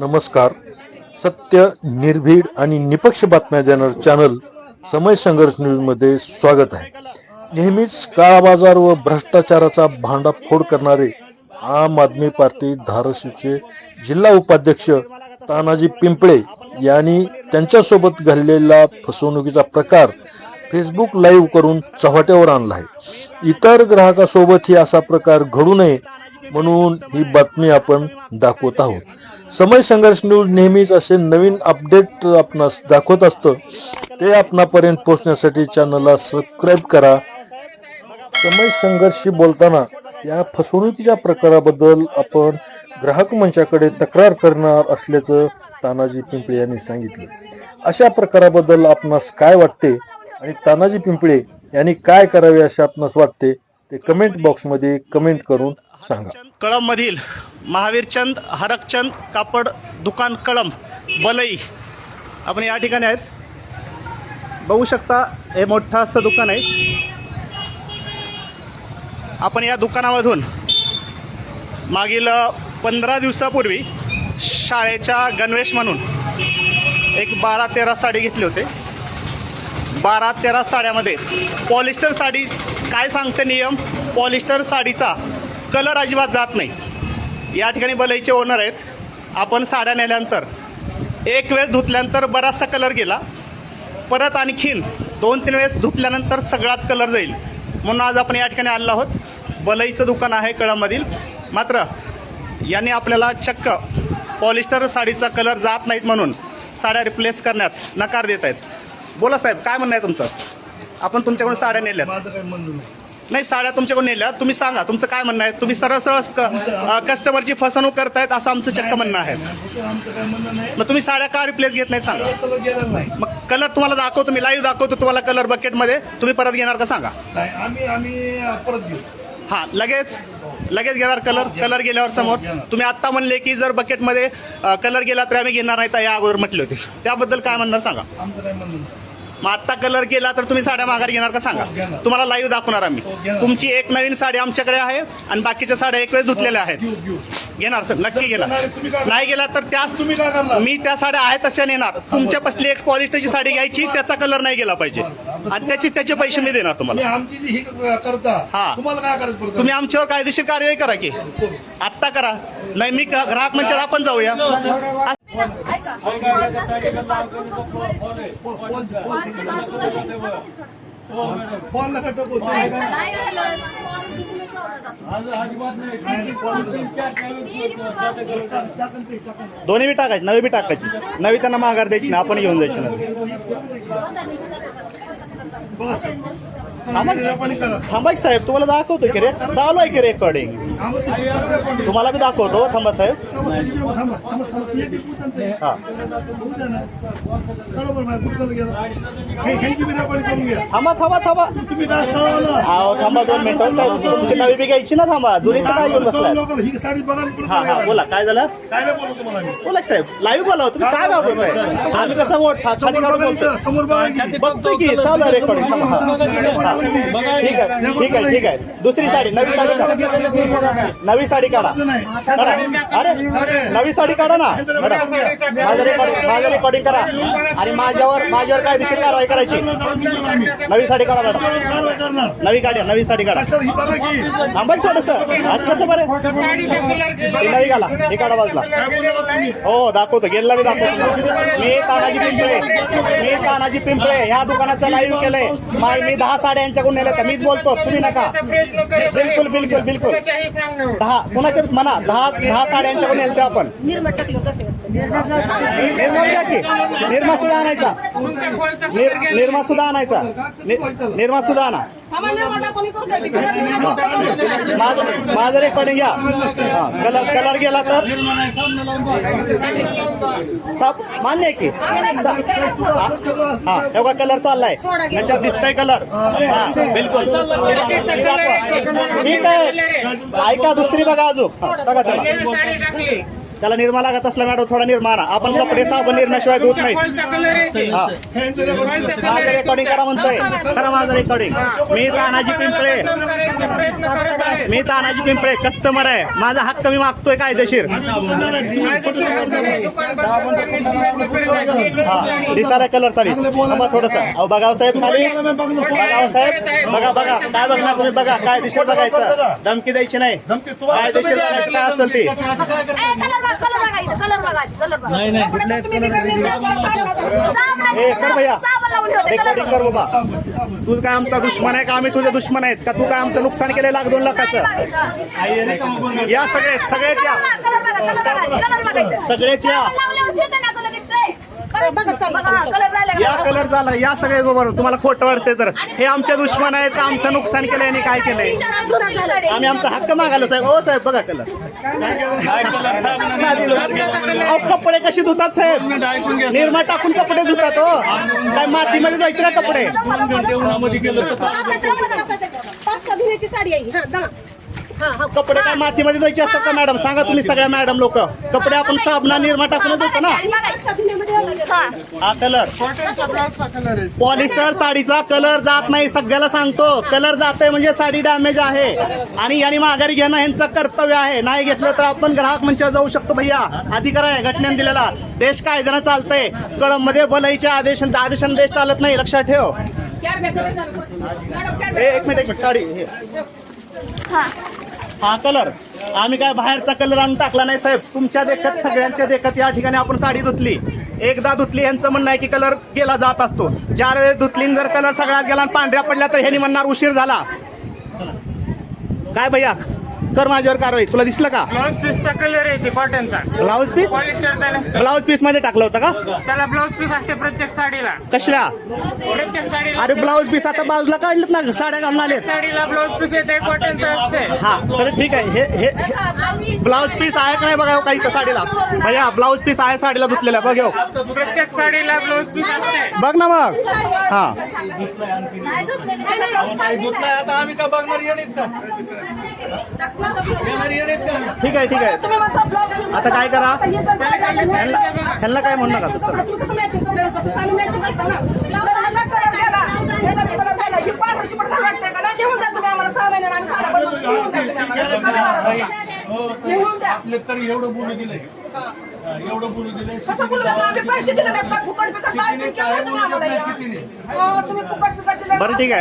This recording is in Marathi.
नमस्कार. सत्य निर्भीड आणि निपक्ष बातम्या देणार चॅनल समय संघर्ष न्यूजमध्ये स्वागत आहे. नेहमीच काळा बाजार व भ्रष्टाचाराचा भांडाफोड करणारे आम आदमी पार्टी धाराशिवचे जिल्हा उपाध्यक्ष तानाजी पिंपळे यांनी त्यांच्यासोबत घडलेला फसवणुकीचा प्रकार फेसबुक लाईव्ह करून चव्हाट्यावर आणला आहे. इतर ग्राहकासोबतही असा प्रकार घडू नये म्हणून ही बातमी आपण दाखवत आहोत. समय संघर्ष न्यूज नेहमीच असे नवीन अपडेट आपणास दाखवत असतं. ते आपणापर्यंत पोहोचण्यासाठी चॅनलला सबस्क्राईब करा. समय संघर्षी बोलताना या फसवणुकीच्या प्रकाराबद्दल आपण ग्राहक मंचाकडे तक्रार करणार असल्याचं तानाजी पिंपळे यांनी सांगितलं. अशा प्रकाराबद्दल आपणास काय वाटते आणि तानाजी पिंपळे यांनी काय करावे असे आपणास वाटते ते कमेंट बॉक्समध्ये कमेंट करून सांगा. कळमधील महावीरचंद हरकचंद कापड दुकान कळंब बलई. आपण या ठिकाणी आहेत. बघू शकता हे मोठं असं दुकान आहे. आपण या दुकानामधून मागील पंधरा दिवसापूर्वी शाळेच्या गणवेश म्हणून एक बारा तेरा साडी घेतली होते. बारा तेरा साड्यामध्ये पॉलिस्टर साडी काय सांगते नियम? पॉलिस्टर साडीचा कलर अजिबात जात नाही. या ठिकाणी बलईचे ओनर आहेत. आपण साड्या नेल्यानंतर एक वेळेस धुतल्यानंतर बराचसा कलर गेला. परत आणखीन दोन तीन वेळेस धुतल्यानंतर सगळाच कलर जाईल. म्हणून आज आपण या ठिकाणी आणलो आहोत. बलईचं दुकान आहे कळामधील मात्र यांनी आपल्याला चक्क पॉलिस्टर साडीचा कलर जात नाहीत म्हणून साड्या रिप्लेस करण्यात नकार देत आहेत. बोला साहेब काय म्हणणं आहे तुमचं? आपण तुमच्याकडून साड्या नेल्यात. माझं काही म्हणणं नाही. नाही साड्या तुमच्याकडून नेल्या. तुम्ही सांगा तुमचं काय म्हणणं आहे? तुम्ही सरळ सरळ कस्टमरची फसवणूक करतायत असं आमचं चक्क म्हणणं आहे. मग तुम्ही साड्या का रिप्लेस घेत नाही सांगा. मग कलर तुम्हाला दाखवतो मी लाईव्ह दाखवतो तुम्हाला कलर बकेटमध्ये तुम्ही परत घेणार का सांगा? आम्ही आम्ही परत घेऊ हा लगेच. लगेच घेणार कलर कलर गेल्यावर समोर. तुम्ही आता म्हणले की जर बकेटमध्ये कलर गेला तर आम्ही घेणार नाही तर या अगोदर म्हटले होते. त्याबद्दल काय म्हणणार सांगा? मग आता कलर गेला तर तुम्ही साड्या माघारी घेणार का सांगा. तुम्हाला लाईव्ह दाखवणार आम्ही. तुमची एक नवीन साडी आमच्याकडे आहे आणि बाकीच्या साड्या एक वेळेस धुतलेल्या आहेत. घेणार सर नक्की घेणार. नाही, गेला तर त्याच तुम्ही काय करणार मी त्या साड्या आहेत तशा नेणार. तुमच्या पसली एक पॉलिस्टरची साडी घ्यायची त्याचा कलर नाही गेला पाहिजे. आणि त्याचे त्याचे पैसे मी देणार तुम्ही तुम्हाला आमची जी ही करता हा. तुम्हाला काय करायचं पडतं? तुम्ही आमच्यावर कायदेशीर कार्यवाही करा की. आत्ता करा. नाही मी ग्राहक मंचावर आपण जाऊया. फोन नका टाकू. दोन्ही बी टाकायची नवी बी टाकायची नवी त्यांना माघार द्यायची ना आपण घेऊन जायची ना थांबा साहेब तुम्हाला दाखवतो की रे चालू आहे की रेकॉर्डिंग थांबा, तुम्ही करा रेकॉर्डिंग. तुम्हाला बी दाखवतो थांबा साहेब थांबा, तुम्ही थांबा, थांबा, थांबा. एक एक उचलतं आहे. हा होऊ द्या ना. बरोबर बाहेर कुठं गेला हे- ह्यांची बी रेकॉर्डिंग करून घ्या थांबा थांबा थांबा तुम्ही काय कळवलं अहो थांबा दोन मिनिटं साहेब तुमची नवी बी घ्यायची ना थांबा जुनीचं काय घेऊन बसलाय लोकांना ही साडी बघा आणि कुठं हा हा करायला. बोला काय झालं काय नाही बोलू तुम्हाला मी. बोला की साहेब लाईव्ह बोला हो. तुम्ही काय घाबरताय आम्ही कसं मोठा समोर बघा इथं, समोर बघा की. बघतोय की चालू आहे रेकॉर्डिंग ठीक आहे ठीक आहे ठीक आहे दुसरी साडी नवी साडी काढा नवी साडी काढा अरे नवी साडी काढा ना मॅडम माझं रेकॉर्डिंग माझं रेकॉर्डिंग करा आणि माझ्यावर माझ्यावर कायदेशीर कारवाई करायची नवी साडी काढा मॅडम नवी काढा नवी साडी काढा ही थांबा थोडंसं असं कसं बरं ही नवी घाला हे काढा बाजूला काय हो दाखवतो गेला मी दाखवतो मी तानाजी पिंपळे मी तानाजी पिंपळे ह्या दुकानाचं लाईव्ह केलंय मा- मी दहा साड्या यांच्याकडून नेल्या मीच बोलतो तुम्ही नका बिलकुल बिलकुल बिलकुल दहा कोणाच्या म्हणा दहा दहा साड्या यांच्याकडून नेल आपण. निर्मा द्या की. निर्मा सुद्धा आणायचा. निर- निर्मा सुद्धा आणायचा. निर्मा सुद्धा आणा. माझं रेकॉर्डिंग घ्या. कलर कलर गेला तर? साप मान्य आहे की? हा हा, तेव्हा कलर चाललाय. त्याच्यात दिसतंय कलर. हा बिलकुल. ठीक आहे ऐका दुसरी बघा अजून. हा, बघा त्याला. त्याला निर्मा लागत असला मॅडम थोडा निर्मा आणा आपण कपडे साबण निर्म्याशिवाय धुत नाही. हा. माझं रेकॉर्डिंग करा म्हणतोय. करा माझं रेकॉर्डिंग मी तानाजी पिंपळे. मी तानाजी पिंपळे कस्टमर आहे. माझा हक्क मी मागतोय कायदेशीर. हा दिसायला कलर साडी. थांबा थोडस. अहो बघाव साहेब खाली. बघाव साहेब. बघा बघा. काय बघणार तुम्ही? बघा काय दिशा बघायचं. धमकी द्यायची नाही. काय दिशा बघायचं? काय असेल ती? कलर कलर कलर नाही कर भैया. साबण लावून ठेवते कलर रेकॉर्डिंग कर बाबा. तू काय आमचा दुश्मन आहे का? आम्ही तुझे दुश्मन आहेत. का तू काय आमचं नुकसान केलं लाख दोन लाखाचं. या सगळे सगळेच या. कलर बघा कलर बघायचं कलर बघायचं सगळेच या लावल्यावर शेत ना कलर येतोय बघा कलर राहिला या कलर झाला या सगळे बरोबर तुम्हाला खोटं वाटते तर हे आमचे दुश्मन आहेत आमचं नुकसान केलंय आणि काय केलंय आम्ही आमचा हक्क मागायला साहेब हो साहेब बघा कलर अहो, कपडे कशी धुतात साहेब निर्मा टाकून कपडे धुतात हो काय मातीमध्ये जायचे का कपडे साडी आहे हा बघा हा हा कपडे काय मातीमध्ये धुवायचे असतात का मॅडम? सांगा तुम्ही सगळ्या मॅडम लोक. कपडे आपण साबणा निर्मा टाकून धुतो ना? हा. कलर. पॉलिस्टर साडीचा कलर जात नाही सगळ्याला सांगतो. कलर जातोय म्हणजे साडी डॅमेज आहे. आणि यांनी माघारी घेणं यांचं कर्तव्य आहे. नाही घेतलं तर आपण ग्राहक मंचावर जाऊ शकतो भैया. अधिकार आहे घटनेने दिलेला. देश कायद्यानं चालतंय. कळममध्ये बलईचे आदेश आदेशाने देश चालत नाही. लक्षात ठेव. एक मिनिट एक मिनिट. साडी हा. हा कलर. आम्ही काय बाहेरचा कलर आणून टाकला नाही साहेब. तुमच्या देखत सगळ्यांच्या देखत या ठिकाणी आपण साडी धुतली. एकदा धुतली यांचं म्हणणं आहे की कलर गेला जात असतो. चार वेळेस धुतली जर कलर सगळ्यात गेला आणि पांढऱ्या पडल्या तर ह्यांनी म्हणणार उशीर झाला. काय भैया? कर माझ्यावर कारवाई तुला दिसलं का ब्लाऊज पीसचा कलर आहे ते कॉटनचा ब्लाऊज पीस पॉलिस्टर ब्लाऊज पीसमध्ये टाकलं होतं का त्याला ब्लाऊज पीस असते प्रत्येक साडीला कसल्या प्रत्येक साडीला अरे ब्लाऊज पीस आता बाजूला काढलेत ना साड्या घालून आलेत साडीला ब्लाऊज पीस येते कॉटनचं असते हा तर ठीक आहे हे हे हे- ब्लाऊज पीस आहे का नाही बघा हो काही इथं साडीला भैया ब्लाऊज पीस आहे साडीला धुतलेला बघ हो प्रत्येक साडीला ब्लाऊज पीस असते बघ ना मग हा आता आम्ही का बघणार येणार का? ठीक आहे ठीक आहे. तुम्ही म्हणता ब्लाऊज आता काय करा? ह्यांना काय म्हणू नका. तर. ही एवढं बोलू दिलंय. हा, एवढं बोलू दिलंय. हो, बरं ठीक आहे.